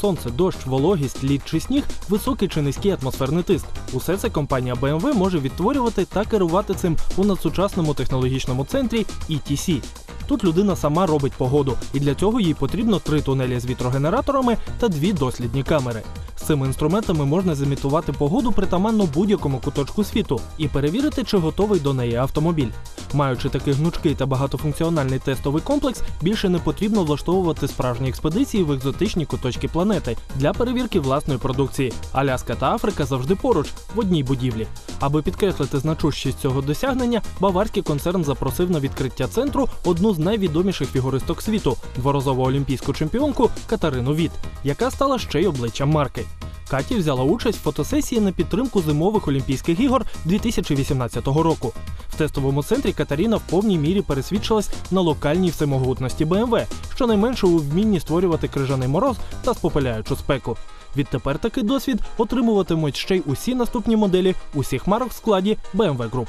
сонце, дощ, вологість, лід чи сніг, високий чи низький атмосферний тиск. Усе це компанія BMW може відтворювати та керувати цим у надсучасному технологічному центрі ETC. Тут людина сама робить погоду, і для цього їй потрібно три тунелі з вітрогенераторами та дві дослідні камери. З цими інструментами можна зімітувати погоду притаманно будь-якому куточку світу і перевірити, чи готовий до неї автомобіль. Маючи такий гнучкий та багатофункціональний тестовий комплекс, більше не потрібно влаштовувати справжні експедиції в екзотичні куточки планети для перевірки власної продукції. Аляска та Африка завжди поруч в одній будівлі. Аби підкреслити значущість цього досягнення, баварський концерн запросив на відкриття центру одну з найвідоміших фігуристок світу дворазову олімпійську чемпіонку Катарину Віт, яка стала ще й обличчям марки. Каті взяла участь в фотосесії на підтримку зимових Олімпійських ігор 2018 року. В тестовому центрі Катаріна в повній мірі пересвідчилась на локальній всемогутності BMW, щонайменше у вмінні створювати крижаний мороз та спопиляючу спеку. Відтепер такий досвід отримуватимуть ще й усі наступні моделі усіх марок в складі BMW Group.